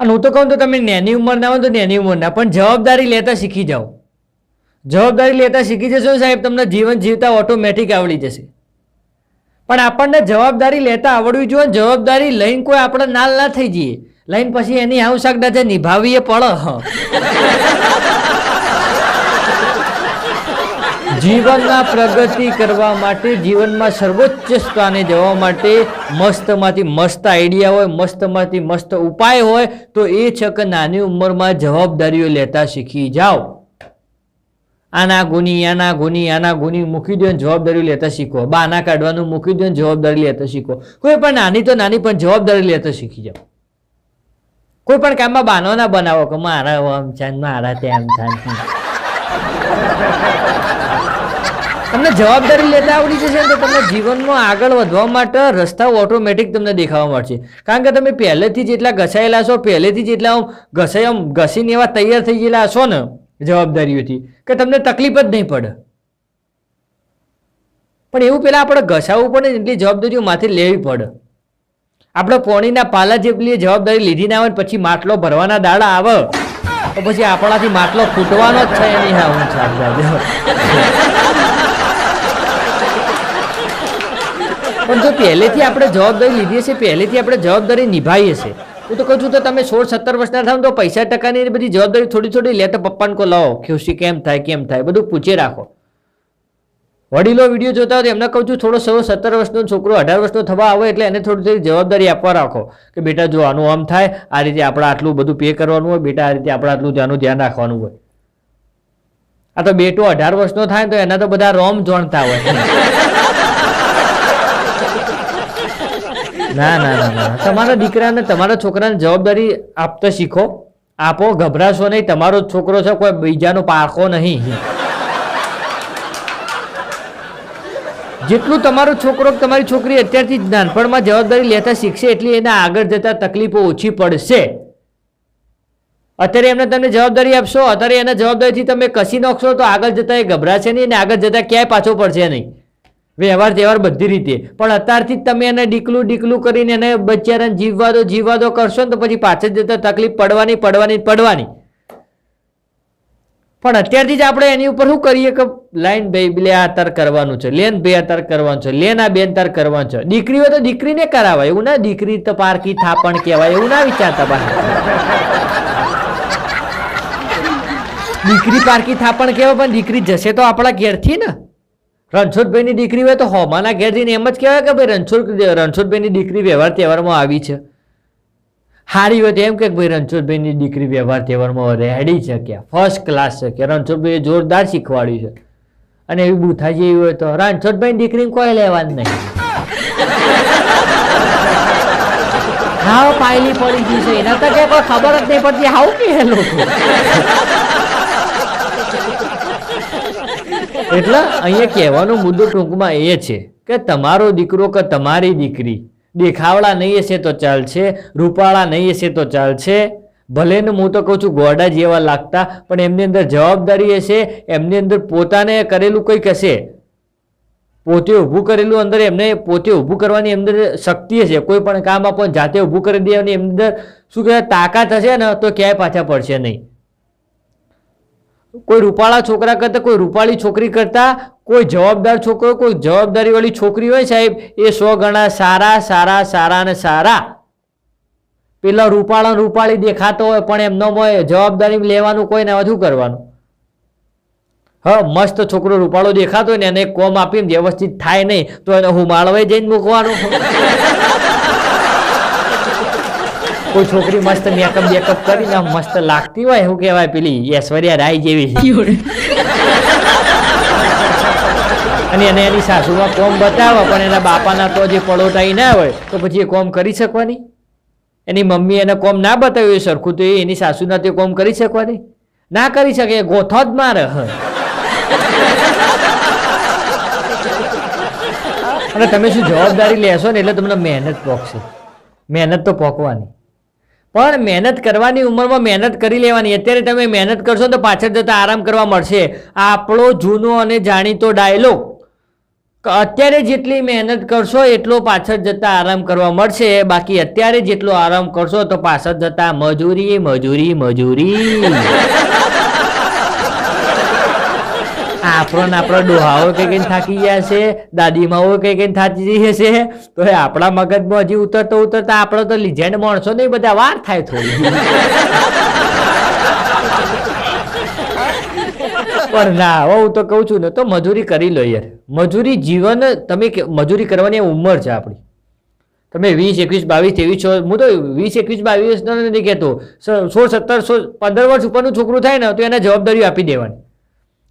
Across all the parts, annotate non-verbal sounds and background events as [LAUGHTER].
અને હું તો કહું તો તમે નાની ઉંમરના હોય તો નાની ઉંમરના પણ જવાબદારી લેતા શીખી જાઓ. જવાબદારી લેતા શીખી જશો સાહેબ, તમને જીવન જીવતા ઓટોમેટિક આવડી જશે. પણ આપણને જવાબદારી લેતા આવડવી જોઈએ જવાબદારી લઈને કોઈ આપણે નાલ ના થઈ જઈએ. લઈને પછી એની આવશ્યકતા છે નિભાવીએ પડે જીવનમાં પ્રગતિ કરવા માટે જીવનમાં સર્વોચ્ચ સ્થાને જવા માટે મસ્તમાંથી મસ્ત આઈડિયા હોય, મસ્તમાંથી મસ્ત ઉપાય હોય, તો એ છે કે નાની ઉંમરમાં જવાબદારીઓ લેતા શીખી જાઓ. આના ગુની આના ગુની આના ગુની મૂકી દો જવાબદારી લેતા શીખો. બાના કાઢવાનું મૂકી દો જવાબદારી લેતા શીખો. કોઈ પણ નાની તો નાની, પણ જવાબદારી લેતા શીખી જાઓ. કોઈ પણ કામમાં બાનો ના બનાવો કે મારા આમ છે મારા તેમ થાય તમને જવાબદારી લેતા આવડી જશે તો તમને જીવનમાં આગળ વધવા માટે રસ્તાઓ ઓટોમેટિક તમને દેખાવા મળશે. કારણ કે તમે પહેલેથી જેટલા ઘસાયેલા છો, પહેલેથી જેટલા આમ ઘસીને એવા તૈયાર થઈ ગયેલા છો ને જવાબદારીઓથી, કે તમને તકલીફ જ નહીં પડે. પણ એવું પહેલાં આપણે ઘસાવવું પડે એટલી જવાબદારીઓ માથે લેવી પડે. આપણે પોણીના પાલા જેટલી જવાબદારી લીધી ના આવે પછી માટલો ભરવાના દાડા આવે, તો પછી આપણાથી માટલો ફૂટવાનો જ છે એની હા, હું પણ જો પહેલેથી આપણે જવાબદારી લીધી હશે, પહેલેથી આપણે જવાબદારી નિભાવીએ છીએ. હું તો કહું છું, તો તમે સોળ સત્તર વર્ષના થાવ તો પૈસા ટકાની બધી જવાબદારી થોડી થોડી લે, તો પપ્પાને કો લાવો ખુશી કેમ થાય કેમ થાય, બધું પૂછે રાખો. વડીલો વીડિયો જોતા હોય એમને કહું છું, થોડો સૌ સત્તર વર્ષનો છોકરો અઢાર વર્ષનો થવા આવે એટલે એને થોડી થોડી જવાબદારી આપવા રાખો, કે બેટા જો આનું આમ થાય, આ રીતે આપણે આટલું બધું પે કરવાનું હોય, બેટા આ રીતે આપણે આટલું ત્યાંનું ધ્યાન રાખવાનું હોય. આ તો બેટો અઢાર વર્ષનો થાય તો એના તો બધા રોમ જોણતા હોય. ના ના ના તમારા દીકરાને, તમારા છોકરાને જવાબદારી આપતા શીખો. આપો, ગભરાશો નહીં. તમારો છોકરો છે, કોઈ બીજાનો પારખો નહીં. જેટલું તમારો છોકરો, તમારી છોકરી અત્યારથી જ નાનપણમાં જવાબદારી લેતા શીખશે, એટલી એને આગળ જતા તકલીફો ઓછી પડશે. અત્યારે એમને તમે જવાબદારી આપશો. અત્યારે એના જવાબદારીથી તમે કસી નાખશો તો આગળ જતા એ ગભરાશે નહીં અને આગળ જતા ક્યાંય પાછો પડશે નહીં. વ્યવહાર તહેવાર બધી રીતે. પણ અત્યારથી જ તમે એને ડીકલું ડીકલું કરીને એને બચારાને જીવવા દો જીવવા દો કરશો ને તો પછી પાછળ જતા તકલીફ પડવાની પડવાની પડવાની. પણ અત્યારથી જ આપણે એની ઉપર શું કરીએ કે લાઈન ભાઈ લે આ તર કરવાનું છે લેન ભાઈ આ તર કરવાનું છે લેન આ બેન તર કરવાનું છે. દીકરી હોય તો દીકરીને કરાવાય, એવું ના દીકરી તો પારકી થાપણ કહેવાય, એવું ના વિચારતા પાછા દીકરી પારકી થાપણ કહેવાય, પણ દીકરી જશે તો આપણા ઘેરથી ને. રણછોડભાઈની દીકરી હોય તો હોમાના ઘેર જઈને એમ જ કહેવાય કે ભાઈ રણછોડ રણછોડભાઈની દીકરી વ્યવહાર તહેવારમાં આવી છે. હારી હોય તો એમ કે ભાઈ રણછોડભાઈની દીકરી વ્યવહાર તહેવારમાં રેડી છે કે ફર્સ્ટ ક્લાસ છે કે રણછોડભાઈએ જોરદાર શીખવાડ્યું છે. અને એવી બુથાજી એવી હોય તો રણછોડભાઈની દીકરીને કોઈ લેવા જ નહીં. હાવ પાયલી પડી ગઈ છે. એના તો કોઈ ખબર જ નહીં પડતી. હાવ કે લોકો એટલે અહીંયા કહેવાનો મુદ્દો ટૂંકમાં એ છે કે તમારો દીકરો કે તમારી દીકરી દેખાવડા નહીં હશે તો ચાલશે, રૂપાળા નહીં હશે તો ચાલશે. ભલે ને હું તો કહું છું ગોડા જેવા લાગતા, પણ એમની અંદર જવાબદારી હશે, એમની અંદર પોતાને કરેલું કંઈક હશે. પોતે ઊભું કરેલું અંદર એમને પોતે ઊભું કરવાની અંદર શક્તિ હશે. કોઈ પણ કામ આપો જાતે ઊભું કરી દેવાની એમની અંદર શું કહેવાય, તાકાત હશે ને, તો ક્યાંય પાછા પડશે નહીં. કોઈ રૂપાળા છોકરા કરતાં, કોઈ રૂપાળી છોકરી કરતાં, કોઈ જવાબદાર છોકરો, કોઈ જવાબદારીવાળી છોકરી હોય સાહેબ, એ સો ગણા સારા સારા સારા ને સારા. પેલા રૂપાળા રૂપાળી દેખાતો હોય, પણ એમનો હોય, જવાબદારી લેવાનું કોઈ ને વધુ કરવાનું. હા, મસ્ત છોકરો રૂપાળો દેખાતો હોય ને, એને કોમ આપીને વ્યવસ્થિત થાય નહીં, તો એને હું માળવાઈ જઈને મૂકવાનું. કોઈ છોકરી મસ્ત મેકઅપ બેકઅપ કરીને મસ્ત લાગતી હોય એવું કહેવાય પેલી ઐશ્વર્યા રાય જેવી. અને એને એની સાસુમાં કોમ બતાવે પણ એના બાપાના તો જે પડોટાઈ ના હોય તો પછી એ કોમ કરી શકવાની? એની મમ્મી એને કોમ ના બતાવ્યું એ સરખું તો એની સાસુના તે કોમ કરી શકવાની? ના કરી શકે એ ગોથો જ મારે. અને તમે શું જવાબદારી લેશો ને એટલે તમને મહેનત પોકશે મહેનત તો પોકવાની પણ મહેનત કરવાની ઉંમરમાં મહેનત કરી લેવાની. અત્યારે તમે મહેનત કરશો તો પાછળ જતા આરામ કરવા મળશે. આપણો જૂનો અને જાણીતો ડાયલોગ અત્યારે જેટલી મહેનત કરશો, એટલો પાછળ જતા આરામ કરવા મળશે. બાકી અત્યારે જેટલો આરામ કરશો તો પાછળ જતા મજૂરી મજૂરી મજૂરી. આપણો ને આપણા ડોહાઓ કઈ કઈ થાકી ગયા છે? દાદીમાઓ કઈ કઈ થાકી જઈ હશે તો એ આપણા મગજમાં હજી ઉતરતો ઉતરતા આપણો તો લીજેન્ડ માણસો નહીં, બધા વાર થાય થોડી. પણ ના હું તો કહું છું ને, તો મજૂરી કરી લો યાર. મજૂરી જીવન, તમે કે- મજૂરી કરવાની ઉંમર છે આપણી. તમે વીસ, એકવીસ, બાવીસ, ત્રેવીસ છો હું તો વીસ, એકવીસ, બાવીસ નથી કહેતો. સ- સોળ, સત્તર સોળ પંદર વર્ષ ઉપરનું છોકરું થાય ને, તો એને જવાબદારીઓ આપી દેવાની.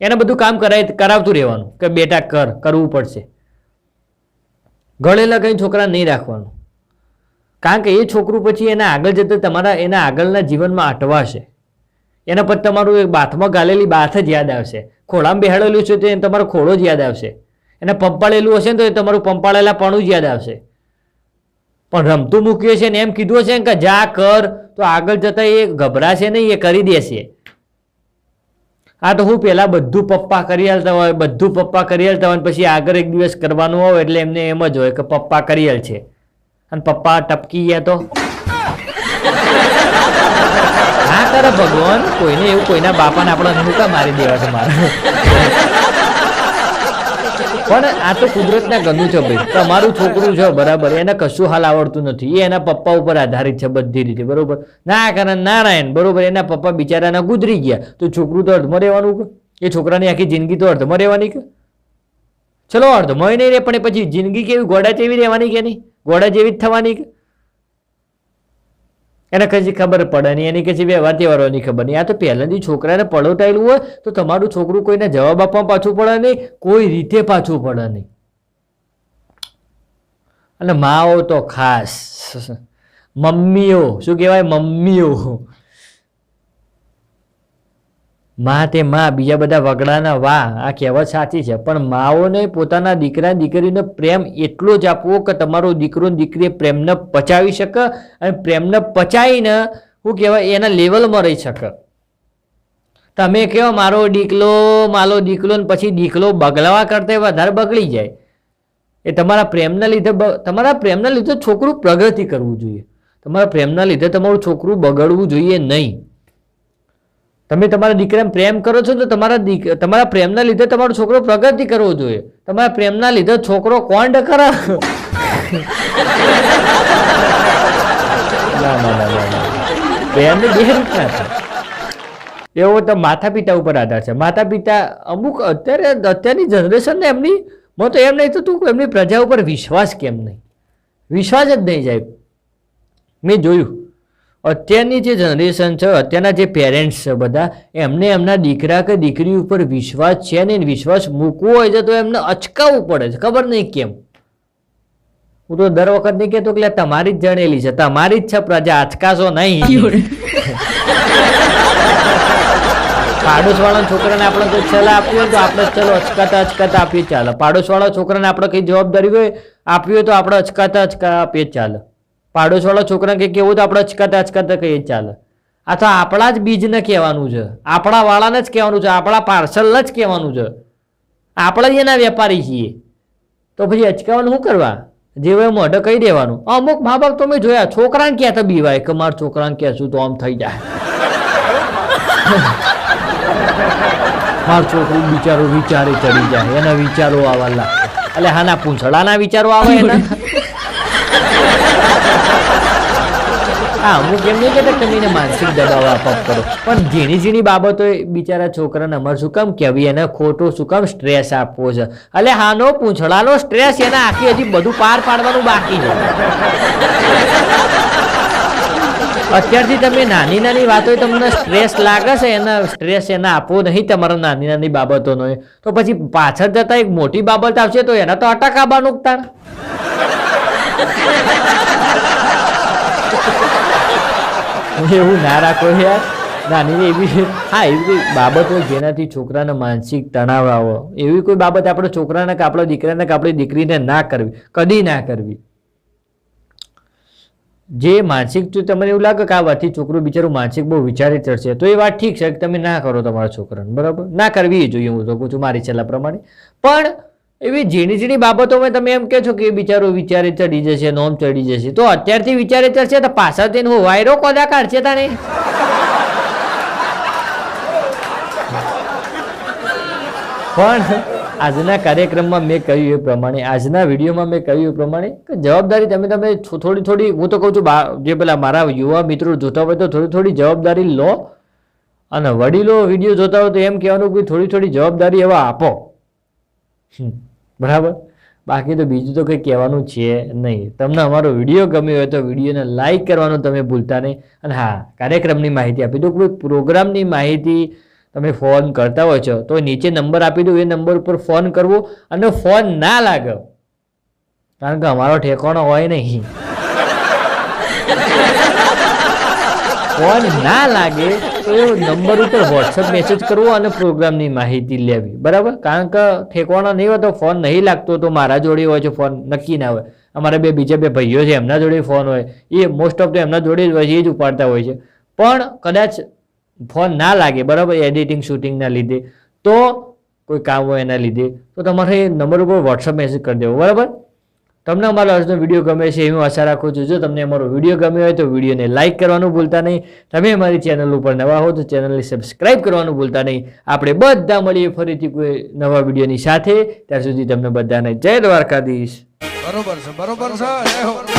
એને બધું કામ કરાય, કરાવતું રહેવાનું કે બેટા કર, કરવું પડશે. ગળેલા કંઈ છોકરા નહીં રાખવાનું. કારણ કે એ છોકરું પછી એના આગળ જતા તમારા, એના આગળના જીવનમાં અટવાશે એના પર તમારું એક બાથમાં ગાલેલી બાથ જ યાદ આવશે. ખોળામાં બેહાડેલું છે તો એને તમારો ખોળો જ યાદ આવશે. એને પંપાળેલું હશે ને તો એ તમારું પંપાળેલા પણું જ યાદ આવશે. પણ રમતું મૂક્યું છે ને એમ કીધું હશે ને કે જા, કર, તો આગળ જતા એ ગભરાશે નહીં, એ કરી દેશે. હા તો હું પહેલા બધું પપ્પા કરી આલતા હોય બધું પપ્પા કરી આલતા હોય પછી આગળ એક દિવસ કરવાનું હોય એટલે એમને એમ જ હોય કે પપ્પા કરી આલ છે. અને પપ્પા ટપકી ગયા તો? [LAUGHS] હા તારા ભગવાન કોઈને એવું કોઈના બાપાને આપણે મૂકા મારી દેવા છે મારે. પણ આ તો કુદરતના ગનું છે ભાઈ. તમારું છોકરું છે, બરાબર. એને કશું હાલ આવડતું નથી. એ એના પપ્પા ઉપર આધારિત છે બધી રીતે, બરોબર? ના, કારણ નારાયણ, બરોબર? એના પપ્પા બિચારાના ગુજરી ગયા. તો છોકરું તો અર્ધમાં રહેવાનું કે? એ છોકરાની આખી જિંદગી તો અર્ધમાં રહેવાની કે? ચલો અર્ધમાં નહીં રહે, પણ પછી જિંદગી કેવી? ઘોડા જેવી રહેવાની કે નહીં? ઘોડા જેવી જ થવાની કે? એને કશી ખબર પડે નહીં, એની કશી વ્યવહાર તહેવારોની ખબર નહીં. આ તો પહેલાંથી છોકરાને પળોટાયેલું હોય તો તમારું છોકરું કોઈને જવાબ આપવા પાછું પડે નહીં, કોઈ રીતે પાછું પડે નહીં. અને માઓ તો ખાસ. [LAUGHS] મમ્મીઓ, શું કહેવાય? મમ્મીઓ. માં તે માં, બીજા બધા વગડાના વા આ કહેવત સાચી છે. પણ માઓને પોતાના દીકરા, દીકરીનો પ્રેમ એટલો જ આપવો કે તમારો દીકરો દીકરી પ્રેમને પચાવી શકે અને પ્રેમને પચાવીને શું કહેવાય, એના લેવલમાં રહી શકે. તમે કહો મારો દીકલો મારો દીકલો ને પછી દીકલો બગલાવા કરતા વધારે બગડી જાય. એ તમારા પ્રેમના લીધે તમારા પ્રેમના લીધે છોકરું પ્રગતિ કરવું જોઈએ. તમારા પ્રેમના લીધે તમારું છોકરું બગડવું જોઈએ નહીં. તમે તમારા દીકરાને પ્રેમ કરો છો તો તમારા દીક, તમારા પ્રેમના લીધે તમારો છોકરો પ્રગતિ કરવો જોઈએ. તમારા પ્રેમના લીધે છોકરો કોણ કરા. [LAUGHS] પ્રેમની બે રીતના છે. એવો તો માતા પિતા ઉપર આધાર છે. માતા પિતા અમુક અત્યારે, અત્યારની જનરેશનને એમની હું તો એમ નહીં તો તું એમની પ્રજા ઉપર વિશ્વાસ કેમ નહીં? વિશ્વાસ જ નહીં જાય. મેં જોયું. અત્યારની જે જનરેશન છે અત્યારના જે પેરેન્ટ્સ છે બધા એમને એમના દીકરા કે દીકરી ઉપર વિશ્વાસ છે ને વિશ્વાસ મૂકવો હોય છે તો એમને અચકાવવું પડે છે. ખબર નહીં કેમ? હું તો દર વખત નહીં કહેતો કે તમારી જ જણેલી છે તમારી જ છે પ્રજા અચકાશો નહીં. [LAUGHS] પાડોશવાળા છોકરાને આપણે તો ચલા આપવી હોય તો આપણે ચલો અચકાતા અચકાતા આપીએ ચાલે. પાડોશવાળા છોકરાને આપણે કઈ જવાબદારી હોય આપવી હોય તો આપણે અચકાતા અચકા આપીએ ચાલે. પાડોશવાળા છોકરાને કંઈક કેવું તો આપણે અચકાતા અચકાતા કહીએ ચાલે. તો આપણા જ બીજને કહેવાનું છે. આપણા વાળાને જ કહેવાનું છે. આપણા પાર્સલને જ કહેવાનું છે. આપણે જ એના વેપારી છીએ. તો પછી અચકાવાનું શું કરવા? જે મોઢે કહી દેવાનું. અમુક મા બાપ તો મેં જોયા, છોકરાને ક્યાં તો બીવાય કે મારા છોકરાને કહેશું તો આમ થઈ જાય. મારું છોકરું બિચારો વિચારે ચડી જાય. એના વિચારો આવવા લાગે. એટલે હાના પૂંછડાના વિચારો આવે એના. હા અમુક એમ નહીં કે તમે એને માનસિક દબાવ આપવા કરો. પણ ઝીણી ઝીણી બાબતો બિચારા છોકરાને અમારે શું કામ કહેવી? એને ખોટો શું કામ સ્ટ્રેસ આપવો છે? એટલે હાનો પૂંછડાનો સ્ટ્રેસ એને આખી હજી બધું પાર પાડવાનું બાકી છે. અત્યારથી તમે નાની નાની વાતો તમને સ્ટ્રેસ લાગે છે, એના સ્ટ્રેસ એને આપવો નહીં તમારા નાની નાની બાબતોનો. તો પછી પાછળ જતા એક મોટી બાબત આવશે તો એના તો અટકાવવાનું તાર એવું ના રાખો યાર. નાની એવી હા, એવી બાબત હોય જેનાથી છોકરાને માનસિક તણાવ આવો. એવી કોઈ બાબત આપણે છોકરાને કે આપણા દીકરાને કે આપણી દીકરીને ના કરવી. કદી ના કરવી. જે માનસિક તમને એવું લાગે કે આ વાતથી છોકરું બિચારું માનસિક બહુ વિચારી ચડશે, તો એ વાત ઠીક છે કે તમે ના કરો તમારા છોકરાને, બરાબર? ના કરવી જોઈએ, હું તો કહું છું મારી છેલ્લા પ્રમાણે. પણ એવી ઝીણી ઝીણી બાબતોમાં તમે એમ કહો છો કે બિચારો વિચારે ચડી જશે નોમ ચડી જશે. તો અત્યારથી વિચારે ચડશે તો પાછા તેને હું વાયરો કોદા કાઢશે તાને પણ આજના કાર્યક્રમમાં મેં કહ્યું એ પ્રમાણે આજના વિડીયોમાં મેં કહ્યું એ પ્રમાણે કે જવાબદારી તમે તમે થોડી થોડી હું તો કહું છું જે પેલા મારા યુવા મિત્રો જોતા હોય તો થોડી થોડી જવાબદારી લો અને વડીલો વીડિયો જોતા હોય તો એમ કહેવાનું કે થોડી થોડી જવાબદારી એવા આપો. હમ, બરાબર? બાકી તો બીજું તો કંઈ કહેવાનું છે નહીં. તમને અમારો વીડિયો ગમ્યો હોય તો વિડીયોને લાઇક કરવાનું તમે ભૂલતા નહીં. અને હા, કાર્યક્રમની માહિતી આપી દો કોઈ પ્રોગ્રામની માહિતી તમે ફોન કરતા હોય છો, તો નીચે નંબર આપી દો એ નંબર ઉપર ફોન કરવો અને ફોન ના લાગે. કારણ કે અમારો ઠેકાણો હોય નહીં. ફોન ના લાગે નંબર ઉપર વોટ્સઅપ મેસેજ કરવો અને પ્રોગ્રામની માહિતી લેવી. બરાબર? કારણ કે ઠેકવાનો નહીં હોય તો ફોન નહીં લાગતો તો મારા જોડે હોય છે ફોન નક્કી ના હોય. અમારા બે બીજા બે ભાઈઓ છે એમના જોડે ફોન હોય. એ મોસ્ટ ઓફ તો એમના જોડે જ હોય છે, એ જ ઉપાડતા હોય છે. પણ કદાચ ફોન ના લાગે, બરાબર? એડિટિંગ શૂટિંગના લીધે. તો કોઈ કામ હોય એના લીધે. તો તમારે નંબર ઉપર વોટ્સઅપ મેસેજ કરી દેવો. બરાબર? તમને અમારો આજનો વીડિયો ગમે છે એવી આશા રાખું છું. જો તમને અમારો વીડિયો ગમ્યો હોય તો વિડીયોને લાઇક કરવાનું ભૂલતા નહીં. તમે અમારી ચેનલ ઉપર નવા હો તો ચેનલને સબસ્ક્રાઇબ કરવાનું ભૂલતા નહીં. આપણે બધા મળીએ ફરીથી કોઈ નવા વિડીયોની સાથે. ત્યાં સુધી તમને બધાને જય દ્વારકાધીશ. બરોબર છે બરોબર છે